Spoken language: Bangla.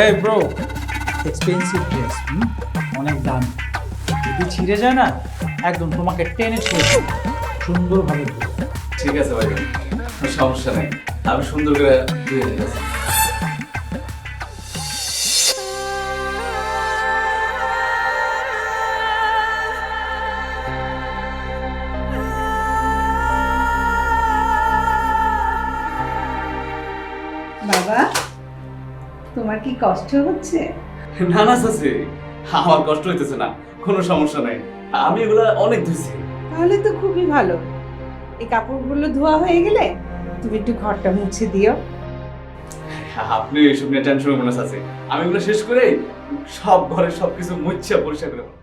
এই ব্রো এক্সপেন্সিভ ড্রেস অনেক দাম। যদি ছিঁড়ে যায় না একদম তোমাকে টেনে ছিঁড়ে। সুন্দরভাবে। ঠিক আছে ভাই। সমস্যা নেই। আমি সুন্দর করে ধুয়ে দিতেছি বাবা? তোমার কি কষ্ট হচ্ছে? না না সাসি আমার কষ্ট হইতেছে না কোনো সমস্যা নাই। আমি এগুলা অনেক ধুইছি। তাহলে তো খুবই ভালো। এই কাপড়গুলো ধোয়া হয়ে গেলে তুমি একটু ঘরটা মুছে দিও। আপনি এইসব নিয়ে টেনশন করবেন না সাসি আমি এগুলো শেষ করে সব ঘরে সবকিছু মুছে পরিষ্কার করে।